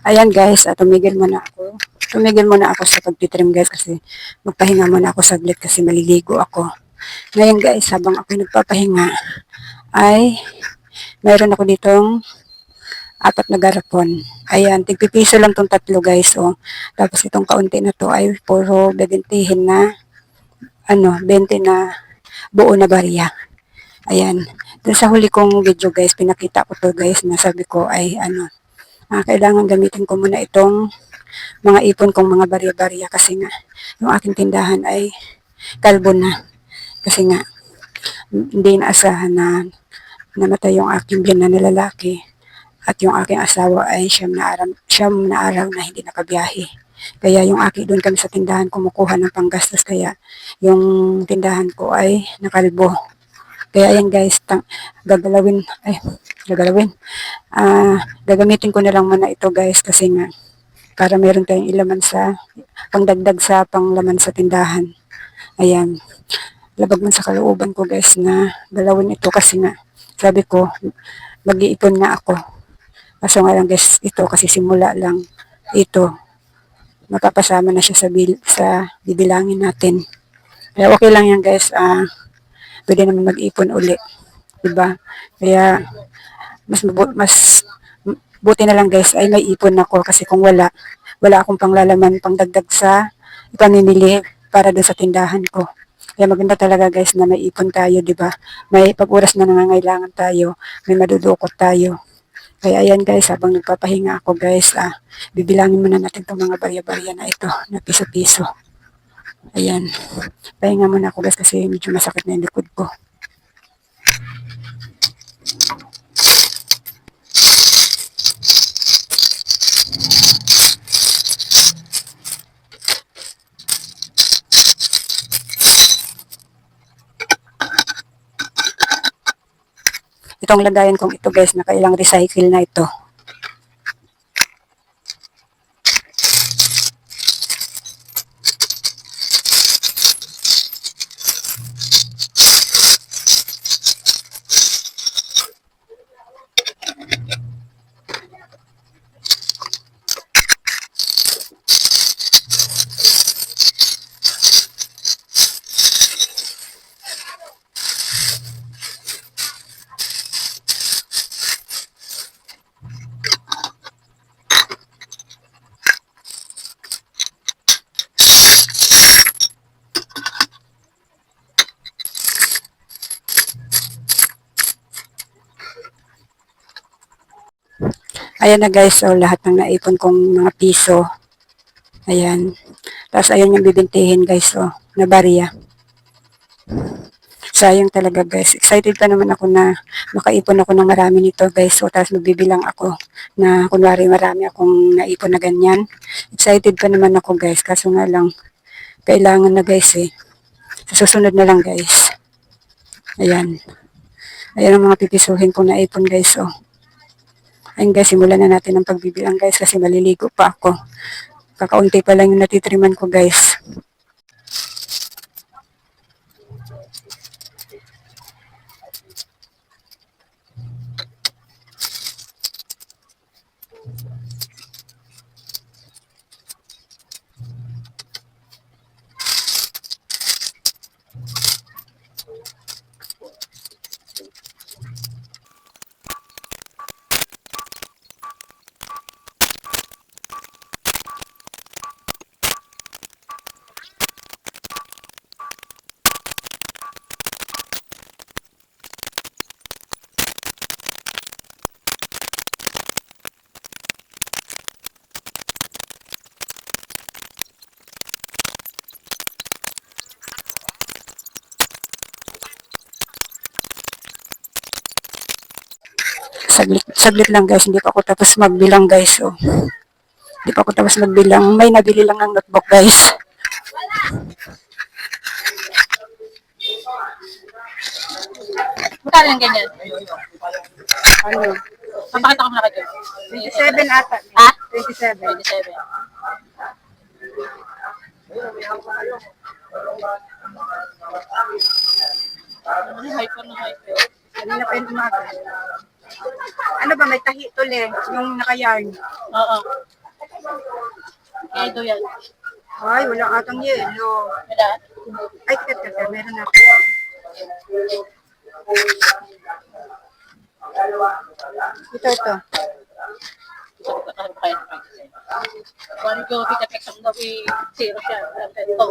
Ayan guys, ah, tumigil muna ako. Tumigil muna ako sa pagtitrim guys kasi magpahinga muna ako saglit kasi maliligo ako. Ngayon guys, habang ako nagpapahinga ay mayroon ako ditong apat na garapon. Ayan, tigpipiso lang tong tatlo guys. Oh. Tapos itong kaunti na to ay puro bebentihin na ano, 20 na buo na barya. Ayan. Dun sa huli kong video guys, pinakita ko to guys na sabi ko ay ano, ah, kailangan gamitin ko muna itong mga ipon kong mga barya-barya kasi nga yung aking tindahan ay kalbo na. Kasi nga, hindi naasahan na namatay yung aking biyan na lalaki at yung aking asawa ay siyam na araw, siyam na araw na hindi nakabiyahe. Kaya yung aki doon kami sa tindahan kumukuha ng panggastos kaya yung tindahan ko ay nakalbo. Kaya ayan guys, tang, gagalawin, ay, gagalawin. Ah, gagamitin ko na lang muna ito guys kasi nga para meron tayong ilaman sa pangdagdag sa panglaman sa tindahan. Ayan. Labag man sa kalooban ko guys na galawin ito kasi nga sabi ko mag-iipon nga ako. Kaso nga lang guys ito kasi simula lang ito mapapasama na siya sa, bil, sa bibilangin natin. Kaya okay lang yan guys. Ah, pwede naman mag-ipon uli. Diba? Kaya mas mas buti na lang guys ay may ipon ako kasi kung wala wala akong panglalaman pangdagdag sa ipamimili para doon sa tindahan ko. Kaya maganda talaga guys na may ipon tayo, di ba? May pag oras na nangangailangan tayo, may madudukot tayo. Kaya ayan guys, habang nagpapahinga ako guys, ah, bibilangin muna natin itong mga barya-barya na ito, na piso-piso. Ayan. Pahinga muna ako guys kasi medyo masakit na yung likod ko. Itong lagayan kong ito guys, nakailang recycle na ito. Ayan na guys, so lahat ng naipon kong mga piso. Ayan. Tapos ayan yung bibintihin guys, oh, na barya. Sayang talaga guys. Excited pa naman ako na makaipon ako ng marami nito guys. So tapos magbibilang ako na kunwari marami akong naipon na ganyan. Excited pa naman ako guys. Kaso nga lang, kailangan na guys eh. Sa susunod na lang guys. Ayan. Ayan ang mga pipisuhin kong naipon guys, oh. Ayun guys, simulan na natin ang pagbibilang guys kasi maliligo pa ako. Kakaunti pa lang yung natitriman ko guys. Saglit, lang guys, hindi pa ako tapos magbilang guys. Oh. Hindi pa ako tapos magbilang. May nabili lang ng notebook guys. Magkano yung ganyan? Ano? Papakita ko muna kayo. 27 ata. Ha? 27. 27. Ano, hyper na hyper. Kanina pa yung umaga. Ano ba, may tahi tuli, yung naka-yarn. Oo. Kaya ito yan. Ay, wala atang yelo. Wala. Ay, kat, kat, meron ako. Ito, ito. Kunin ko, kita-text ang gabi, zero siya. Ito.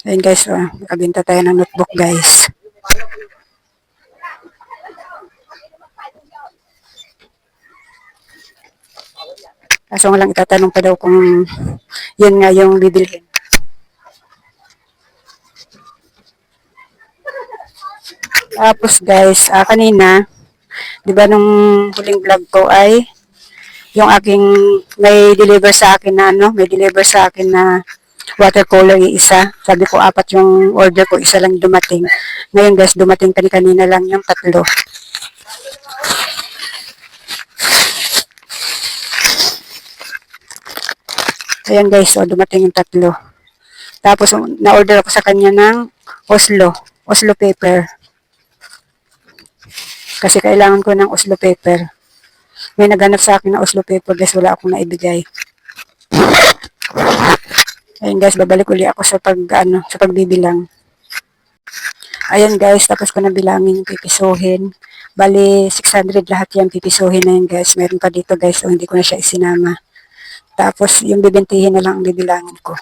Ayun guys, oh, nakabinta tayo ng notebook guys. Kaso nga lang itatanong pa daw kung yun nga yung bibilhin. Tapos guys, ah, kanina, di ba nung huling vlog ko ay yung aking may deliver sa akin na ano, may deliver sa akin na watercolor yung isa. Sabi ko apat yung order ko, isa lang dumating. Ngayon guys, dumating kanina lang yung tatlo. Ayan guys, so dumating yung tatlo. Tapos na-order ako sa kanya ng Oslo, Oslo paper. Kasi kailangan ko ng Oslo paper. May naghanap sa akin ng Oslo paper guys, wala akong naibigay. Ayun guys, babalik uli ako sa pag ano, sa pagbibilang. Ayan guys, tapos ko na bilangin yung pipisuhin. Bali, 600 lahat yan pipisuhin na yan guys. Meron pa dito guys, so hindi ko na siya isinama. Tapos yung bibintihin na lang ang bibilangin ko.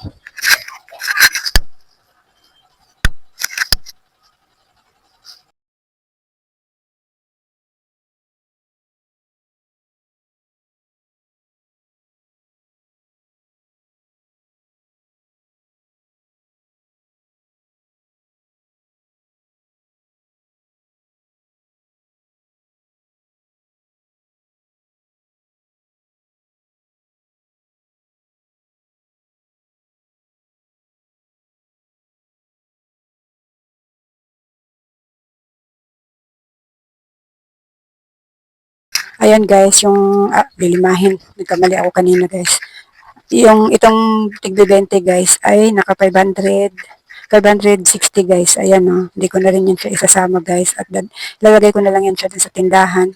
Ayan guys, yung ah, lilimahin. Nagkamali ako kanina guys. Yung itong tigbe 20 guys ay naka 500 560 guys. Ayan oh. Hindi ko na rin yan siya isasama guys. At dan- lalagay ko na lang yan siya sa tindahan.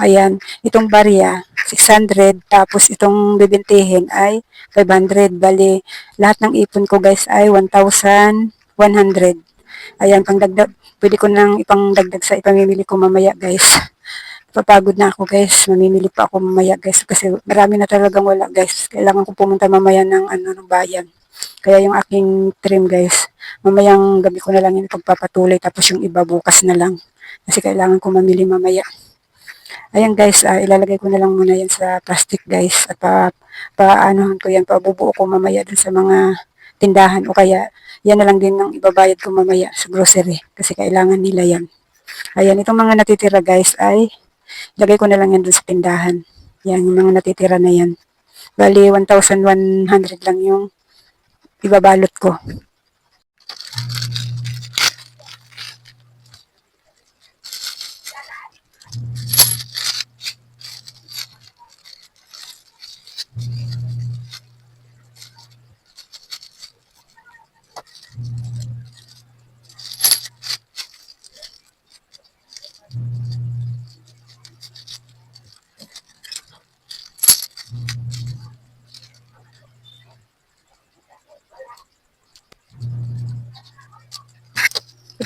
Ayan. Itong barya, 600. Tapos itong bibintihin ay 500. Bali, lahat ng ipon ko guys ay 1,100. Ayan, pangdagdag. Pwede ko nang ipangdagdag sa ipamimili ko mamaya guys. Papagod na ako guys. Mamimili pa ako mamaya guys. Kasi marami na talagang wala guys. Kailangan ko pumunta mamaya ng ano ng bayan. Kaya yung aking trim guys, mamayang gabi ko na lang yung pagpapatuloy tapos yung iba bukas na lang. Kasi kailangan ko mamili mamaya. Ayan guys, ah, ilalagay ko na lang muna yan sa plastic guys. At pa, paanohan ko yan, pabubuo ko mamaya dun sa mga tindahan o kaya yan na lang din ang ibabayad ko mamaya sa grocery kasi kailangan nila yan. Ayan, itong mga natitira guys ay lagay ko na lang yan dun sa tindahan. Yan, yung mga natitira na yan. Bali, 1,100 lang yung ibabalot ko.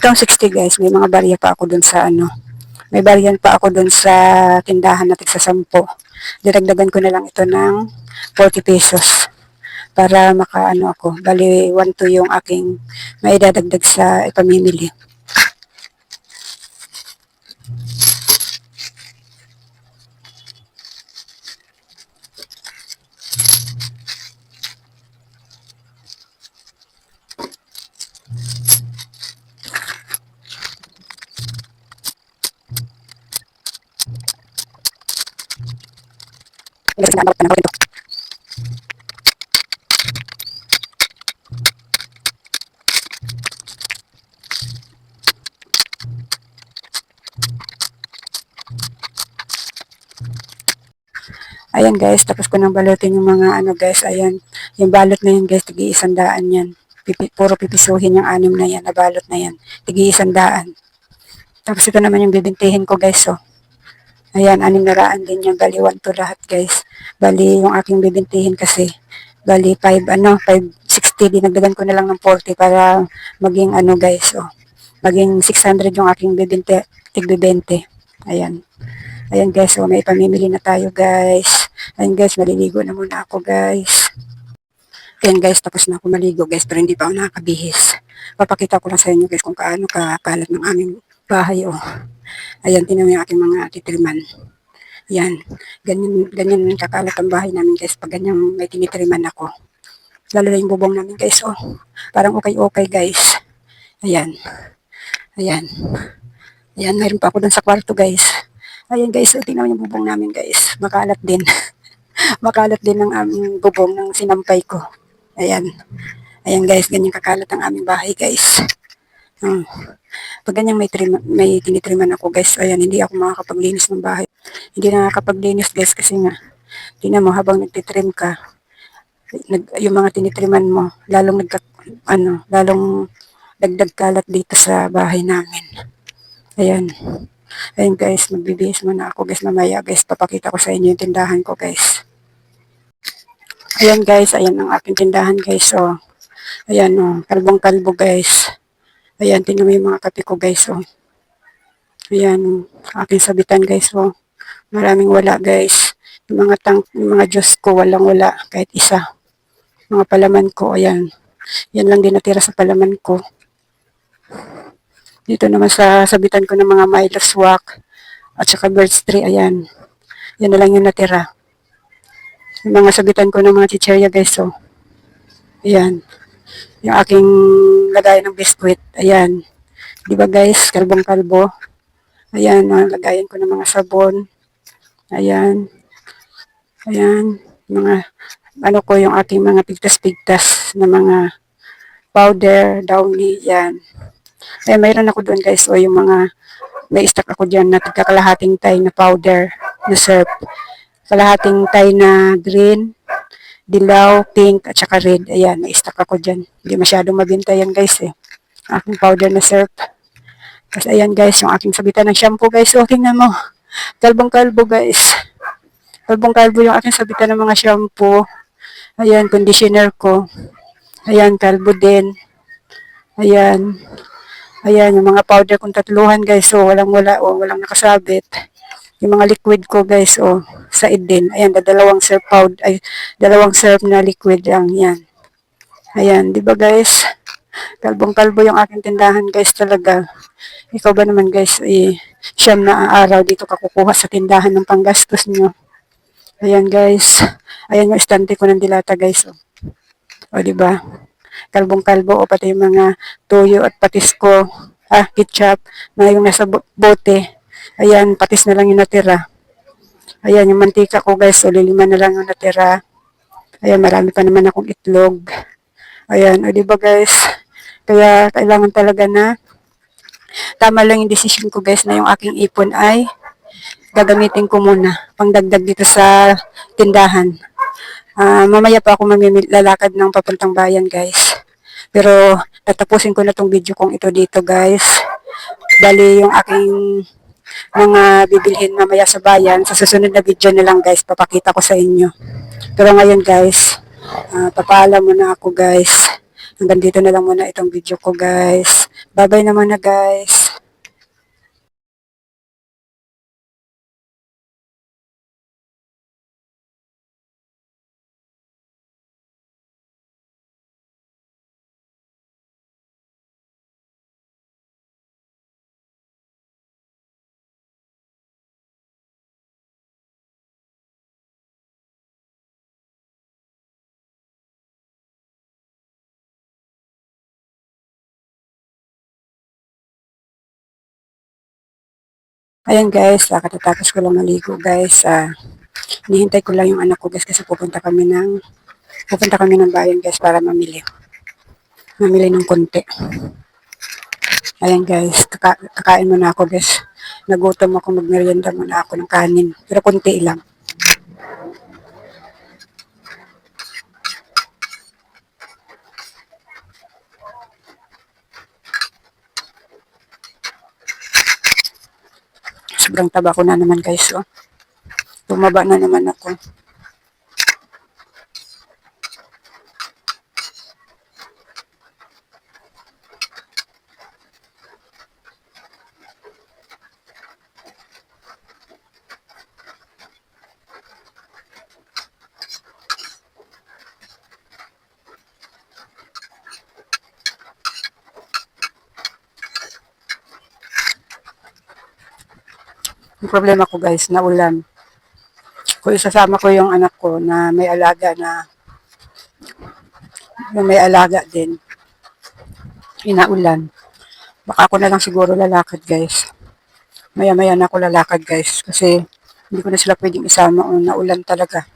Itong 60 guys, may mga barya pa ako dun sa ano. May baryan pa ako dun sa tindahan natin sa 10. Diragdagan ko na lang ito ng 40 pesos para makaano ako. Bali, 1 to yung aking maidadagdag sa ipamimili. Ayan guys, tapos ko nang balutin yung mga ano guys, ayan. Yung balot na yan guys, tigi isandaan yan. Pipi, puro pipisuhin yung anim na yan, na balot na yan. Tigi isandaan. Tapos ito naman yung bibintihin ko guys, oh. Ayan, anim na raan din yan. Bali, 1 to lahat, guys. Bali, yung aking bibintihin kasi, bali, 5, ano, 560. Dinagdagan ko na lang ng 40 para maging, ano, guys, oh, maging 600 yung aking bibinti, tigbibente. Ayan. Ayan, guys, so may pamimili na tayo, guys. Ayan, guys, maliligo na muna ako, guys. Ayan, guys, tapos na ako maligo, guys, pero hindi pa ako nakakabihis. Papakita ko lang sa inyo, guys, kung kaano kakalat ng aming bahay, oh. Ayan, tinan mo yung aking mga titriman. Yan. Ganyan, ganyan kakalat ang bahay namin guys pag ganyan may tinitriman ako. Lalo na yung bubong namin guys. Oh, parang okay-okay guys. Ayan. Ayan. Ayan, mayroon pa ako dun sa kwarto guys. Ayan guys, so tingnan mo yung bubong namin guys. Makalat din. Makalat din ang aming bubong ng sinampay ko. Ayan. Ayan guys, ganyan kakalat ang aming bahay guys. Hmm. Pag ganyan may, trim, may tinitriman ako guys, ayan, hindi ako makakapaglinis ng bahay. Hindi na nakakapaglinis guys kasi nga, tingnan mo habang nagtitrim ka, nag, yung mga tinitriman mo, lalong nagka, ano, lalong dagdag kalat dito sa bahay namin. Ayan. Ayan guys, magbibihis muna ako guys mamaya guys. Papakita ko sa inyo yung tindahan ko guys. Ayan guys, ayan ang aking tindahan guys. So, ayan o, oh, kalbong kalbo guys. Ayan, tingnan mo yung mga kape ko guys. Oh. Ayan, aking sabitan guys. Oh. Maraming wala guys. Yung mga tank, yung mga juice ko, walang wala. Kahit isa. Mga palaman ko, ayan. Yan lang din natira sa palaman ko. Dito naman sa sabitan ko ng mga Milo Swak at saka Birds Tree, ayan. Yan na lang yung natira. Yung mga sabitan ko ng mga chicherya guys, oh. Ayan. Yung aking lagay ng biskwit, ayan. Di ba guys, kalbong kalbo. Ayan, mga lagayan ko ng mga sabon. Ayan. Ayan. Mga, ano ko, yung aking mga pigtas-pigtas na mga powder, downy, yan. Ayan, mayroon ako doon guys, o yung mga, may stock ako dyan na tigkakalahating tay na powder na syrup. Kalahating tay na green, dilaw, pink, at saka red. Ayan, may stock ako dyan. Hindi masyadong mabinta yan guys eh. Aking powder na syrup. Kasi ayan guys, yung aking sabitan ng shampoo guys. So, tingnan mo. Kalbong kalbo guys. Kalbong kalbo yung aking sabitan ng mga shampoo. Ayan, conditioner ko. Ayan, kalbo din. Ayan. Ayan, yung mga powder kong tatluhan guys. So, walang wala o walang nakasabit. Yung mga liquid ko guys, oh, said din. Ayan, dalawang syrup powder, ay, dalawang syrup na liquid lang yan. Ayan, di ba guys? Kalbong-kalbo yung aking tindahan guys talaga. Ikaw ba naman guys, eh, siyam na araw dito ka kukuha sa tindahan ng panggastos nyo. Ayan guys. Ayan yung estante ko ng dilata guys. Oh. O di ba? Kalbong-kalbo o pati yung mga tuyo at patis ko. Ah, ketchup na yung nasa bo- bote. Ayan, patis na lang yung natira. Ayan, yung mantika ko guys, so lilima na lang yung natira. Ayan, marami pa naman akong itlog. Ayan, o diba guys? Kaya kailangan talaga na tama lang yung decision ko guys na yung aking ipon ay gagamitin ko muna pangdagdag dito sa tindahan. Ah, mamaya pa ako mamimilakad ng papuntang bayan guys. Pero tatapusin ko na tong video kong ito dito guys. Bali yung aking mga bibilhin mamaya sa bayan. Sa susunod na video na lang guys, papakita ko sa inyo. Pero ngayon guys, uh, papaalam muna ako guys. Hanggang dito na lang muna itong video ko guys. Bye-bye naman na guys. Ayan guys, uh, katatapos ko lang maligo guys. Uh, hinihintay ko lang yung anak ko guys kasi pupunta kami ng pupunta kami ng bayan guys para mamili. Mamili ng konti. Ayan guys, kaka kakain muna ako guys. Nagutom ako, magmerienda muna ako ng kanin. Pero konti lang. Sobrang taba ko na naman guys. Oh. Tumaba na naman ako. Problema ko guys, na ulan. Kung isasama ko yung anak ko na may alaga na na may alaga din, inaulan. Baka ako na lang siguro lalakad guys. Maya-maya na ako lalakad guys kasi hindi ko na sila pwedeng isama o naulan talaga.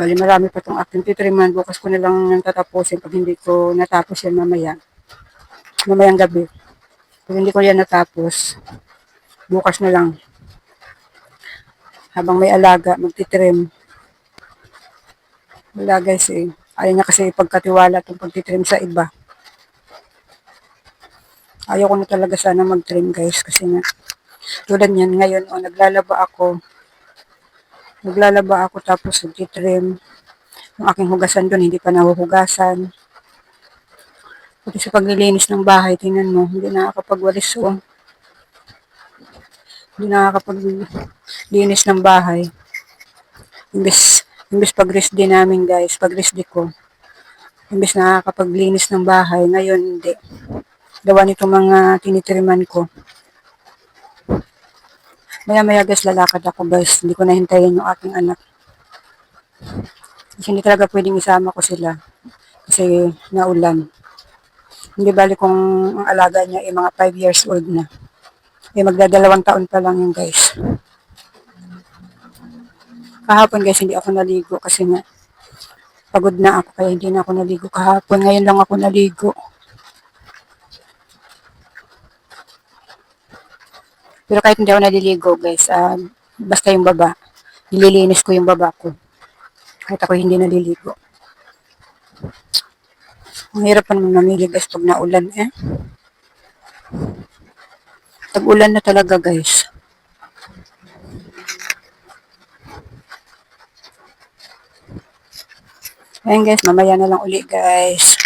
Bali, marami pa itong aking titriman. Bukas ko na lang tatapusin pag hindi ko natapos yan mamaya. Mamayang gabi. Pag hindi ko yan natapos, bukas na lang. Habang may alaga, magtitrim. Wala guys eh. Ayaw niya kasi ipagkatiwala itong pagtitrim sa iba. Ayaw ko na talaga sana mag-trim guys kasi nga tulad niyan ngayon o naglalaba ako naglalaba ako tapos nagtitrim. Yung aking hugasan doon, hindi pa nahuhugasan. Pati sa paglilinis ng bahay, tingnan mo, hindi nakakapagwalis o. Hindi nakakapaglinis ng bahay. Imbes, imbes pag-rest day namin guys, pag-rest ko. Imbes nakakapaglinis ng bahay, ngayon hindi. Gawa nito mga tinitriman ko. Maya maya guys, lalakad ako guys. Hindi ko na hintayin yung aking anak. Kasi hindi talaga pwedeng isama ko sila. Kasi naulan. Hindi bali kung ang alaga niya ay mga 5 years old na. Eh magdadalawang taon pa lang yun guys. Kahapon guys, hindi ako naligo kasi nga pagod na ako kaya hindi na ako naligo kahapon. Ngayon lang ako naligo. Pero kahit hindi ako naliligo, guys, ah, basta yung baba, nililinis ko yung baba ko. Kahit ako hindi naliligo. Ang hirap pa naman mamili, guys, pag naulan, eh. Tag-ulan na talaga, guys. Ayan, guys, mamaya na lang uli, guys.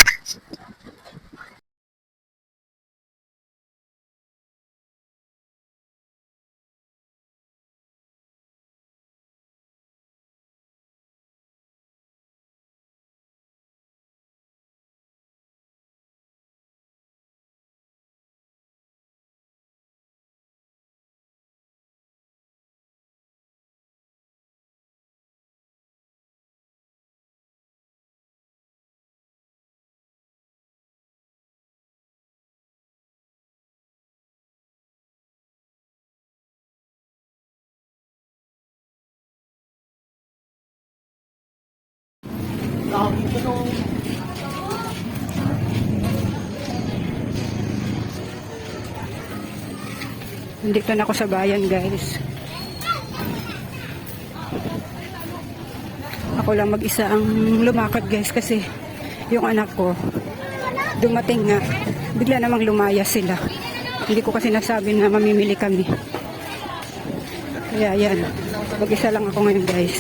Nandito na ako sa bayan, guys. Ako lang mag-isa ang lumakad, guys, kasi yung anak ko, dumating nga, bigla namang lumaya sila. Hindi ko kasi nasabi na mamimili kami. Kaya yan, mag-isa lang ako ngayon, guys.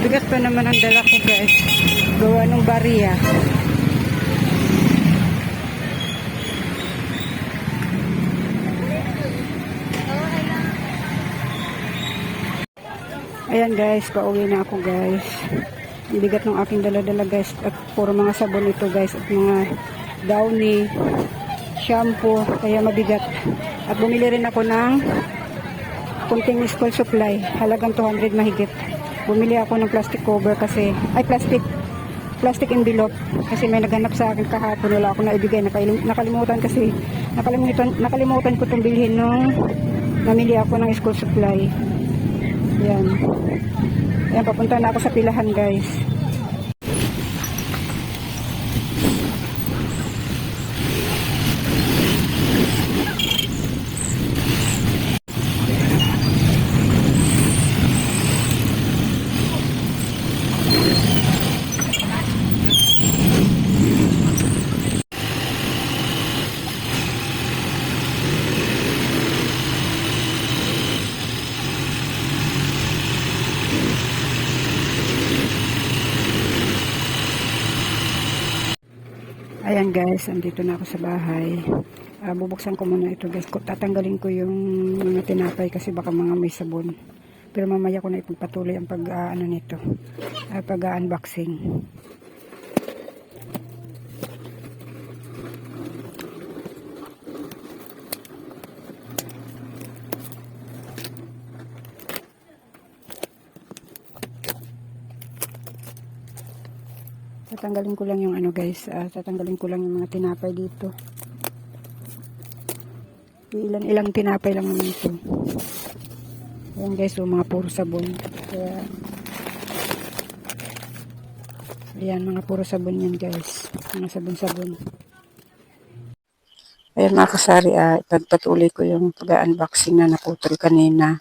Bigat pa naman ang dala ko guys. Gawa ng bariya. Ayan guys, pauwi na ako guys. Bigat ng aking dala-dala guys. At puro mga sabon ito guys. At mga downy, shampoo. Kaya mabigat. At bumili rin ako ng kunting school supply. Halagang 200 mahigit. Bumili ako ng plastic cover kasi, ay plastic, plastic envelope kasi may naghanap sa akin kahapon. Wala ako na ibigay Nakailim- nakalimutan kasi nakalimutan nakalimutan ko itong bilhin nung namili ako ng school supply. Yan. Yan papunta na ako sa pilahan guys Ayan guys, andito na ako sa bahay. Ah, bubuksan ko muna ito guys. Tatanggalin ko yung mga tinapay kasi baka mga may sabon. Pero mamaya ko na ipagpatuloy ang pag ah, ano nito. ah, pag Tatanggalin ko lang yung ano guys, ah, tatanggalin ko lang yung mga tinapay dito. Ilan ilang tinapay lang naman ito. Ayan guys, so mga puro sabon. Kaya, ayan, mga puro sabon yan guys. Mga sabon-sabon. Ayan mga kasari, ah, ipagpatuloy ko yung pag-unboxing na naputol kanina.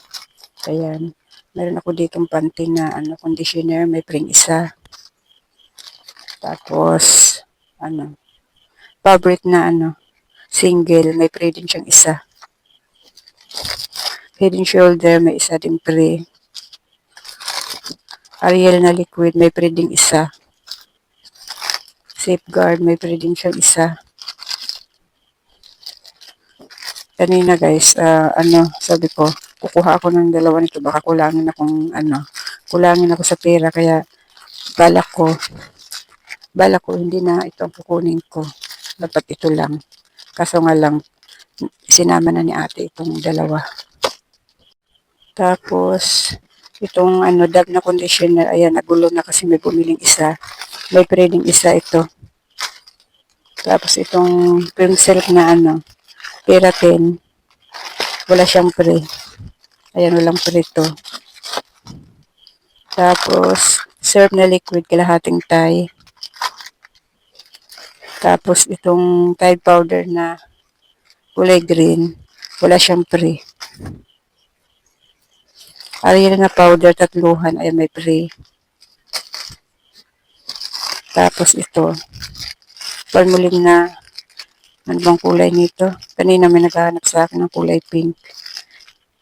Ayan, meron ako ditong panty na ano, conditioner, may pring isa. Tapos, ano, fabric na ano, single, may pre din siyang isa. Head and shoulder, may isa din pre. Ariel na liquid, may pre din isa. Safeguard, may pre din siyang isa. Kanina guys, ah, ano, sabi ko, kukuha ako ng dalawa nito, baka kulangin akong, ano, kulangin ako sa pera, kaya balak ko, balak ko hindi na ito ang kukunin ko. Dapat ito lang. Kaso nga lang, sinama na ni ate itong dalawa. Tapos, itong ano, dab na conditioner, ayan, nagulo na kasi may bumiling isa. May trading isa ito. Tapos itong cream silk na ano, keratin, wala siyang pre. Ayan, walang pre ito. Tapos, serve na liquid, kalahating Thai. Tapos itong Tide powder na kulay green, wala siyang pre. Ariel na powder, tatluhan, ay may pre. Tapos ito, palmuling na, ano bang kulay nito? Kanina may naghahanap sa akin ng kulay pink.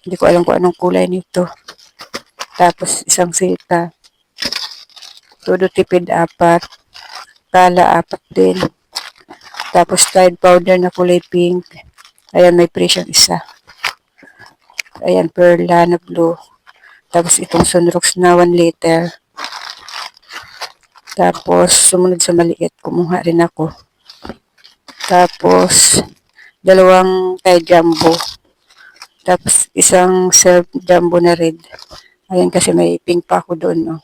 Hindi ko alam kung anong kulay nito. Tapos isang sita. Todo tipid apat. Kala apat din. Tapos Tide powder na kulay pink. Ayan, may pre siyang isa. Ayan, perla na blue. Tapos itong Sunrox na 1 liter. Tapos sumunod sa maliit, kumuha rin ako. Tapos dalawang Tide jumbo. Tapos isang serve jumbo na red. Ayan kasi may pink pa ako doon, no.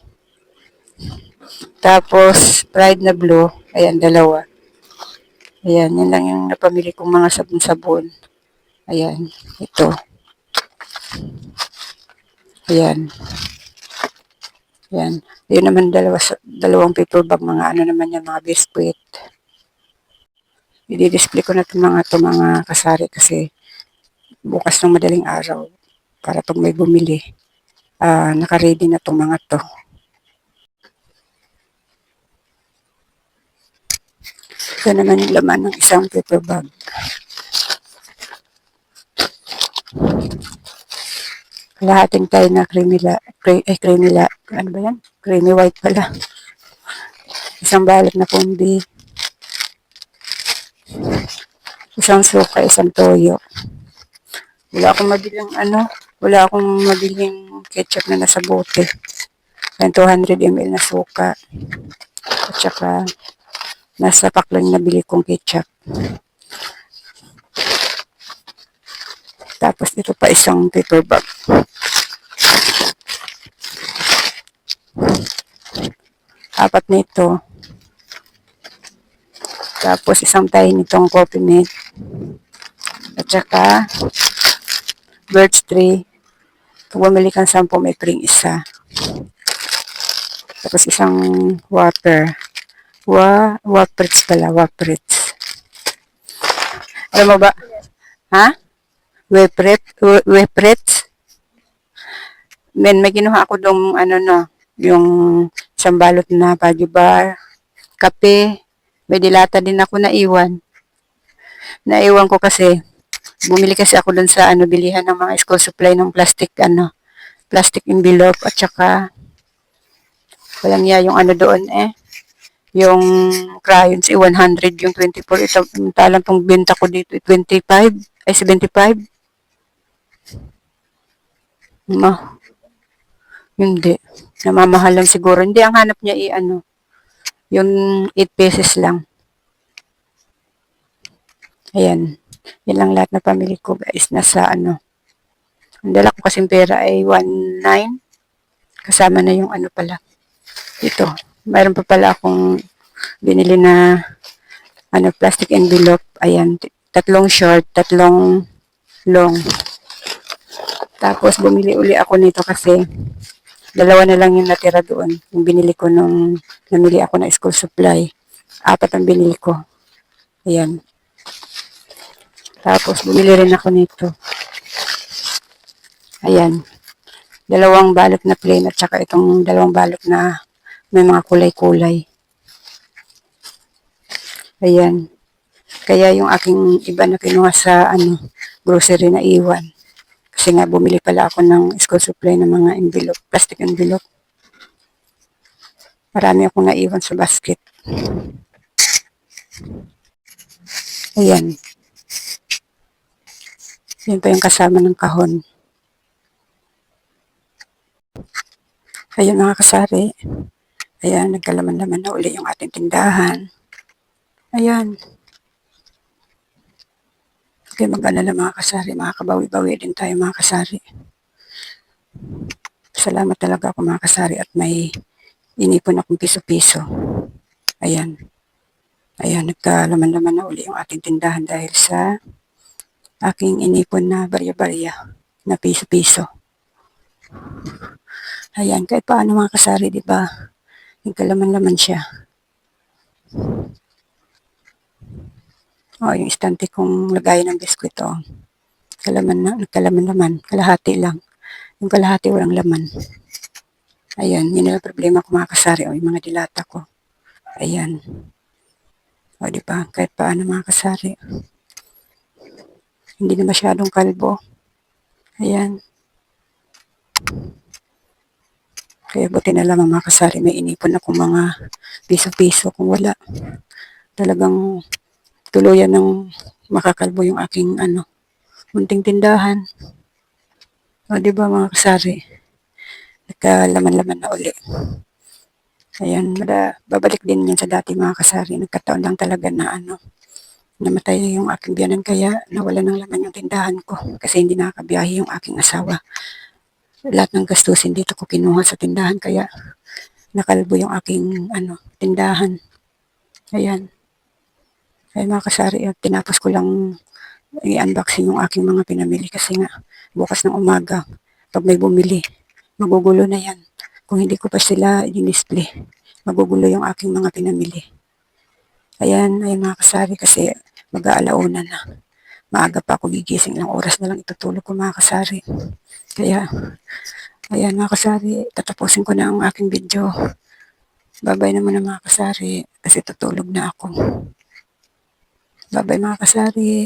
Tapos Pride na blue. Ayan, dalawa. Ayan, yan lang yung napamili kong mga sabon-sabon. Ayan, ito. Ayan. Ayan. Yun naman dalawa, dalawang paper bag, mga ano naman yan, mga biscuit. I-display ko na itong mga to mga kasari kasi bukas ng madaling araw para pag may bumili, ah naka-ready na itong mga to. Ito naman yung laman ng isang paper bag. Kalahating tayo na creamy la, cre, eh, creamy la, ano ba yan? Creamy white pala. Isang balot na kumbi. Isang suka, isang toyo. Wala akong mabiling ano, wala akong mabiling ketchup na nasa bote. Yan 200 ml na suka. At saka nasa pack lang nabili kong ketchup. Tapos ito pa isang paper bag. apat nito. Tapos isang tayo nitong coffee mate. At saka birch tree. Kung kang sampo, may pring isa. Tapos isang water. Wa, waprits pala, waprits. Alam mo ba? Ha? Wepret, we- weprits? Men, may kinuha ako dong ano no, yung isang balot na Baguio bar, kape, may dilata din ako naiwan. Naiwan ko kasi, bumili kasi ako dun sa ano, bilihan ng mga school supply ng plastic, ano, plastic envelope at saka walang niya yung ano doon eh, yung crayons eh, 100 yung 24, ito, talang tong benta ko dito, eh, 25, ay 75. Ma, hindi. Namamahal lang siguro. Hindi, ang hanap niya i ano, yung 8 pesos lang. Ayan. Yan lang lahat na pamili ko guys. Nasa ano. Ang dala ko kasing pera ay 1.9. Kasama na yung ano pala. Ito. Mayroon pa pala akong binili na ano, plastic envelope. Ayan. Tatlong short, tatlong long. Tapos bumili uli ako nito kasi dalawa na lang yung natira doon. Yung binili ko nung namili ako ng school supply. Apat ang binili ko. Ayan. Tapos bumili rin ako nito. Ayan. Dalawang balot na plain at saka itong dalawang balot na may mga kulay-kulay. Ayan. Kaya yung aking iba na kinuha sa ano, grocery na iwan. Kasi nga bumili pala ako ng school supply ng mga envelope, plastic envelope. Marami akong naiwan sa basket. Ayan. Yan pa yung kasama ng kahon. Ayun mga kasari. Ayan, nagkalaman-laman na uli yung ating tindahan. Ayan. Okay, mag-alala mga kasari. Makakabawi-bawi din tayo mga kasari. Salamat talaga ako mga kasari at may inipon akong piso-piso. Ayan. Ayan, nagkalaman-laman na uli yung ating tindahan dahil sa aking inipon na barya-barya na piso-piso. Ayan, kahit paano mga kasari, di ba? Nagkalaman-laman siya. O, yung istante kong lagay ng biskwit, o. Kalaman na, nagkalaman naman. Kalahati lang. Yung kalahati walang laman. Ayan, yun ang problema ko mga kasari, o, yung mga dilata ko. Ayan. O, di ba? Kahit paano mga kasari. Hindi na masyadong kalbo. Ayan. Kaya buti na lang mga kasari, may inipon ako mga piso-piso. Kung wala, talagang tuluyan ng makakalbo yung aking ano, munting tindahan. O, di ba mga kasari? Nagkalaman-laman na uli. Ayan, mada, babalik din yan sa dati mga kasari. Nagkataon lang talaga na ano, namatay yung aking biyanan kaya nawala ng laman yung tindahan ko kasi hindi nakakabiyahe yung aking asawa. Lahat ng gastusin dito ko kinuha sa tindahan kaya nakalbo yung aking ano, tindahan. Ayan. Ay mga kasari, tinapos ko lang i-unboxing yung aking mga pinamili kasi nga bukas ng umaga pag may bumili, magugulo na yan. Kung hindi ko pa sila i-display, magugulo yung aking mga pinamili. Ayan, ay mga kasari kasi mag-aalauna na. Maaga pa ako gigising ng oras na lang itutulog ko mga kasari. Kaya, ayan mga kasari, tatapusin ko na ang aking video. Babay naman na mga kasari kasi tutulog na ako. Babay mga kasari.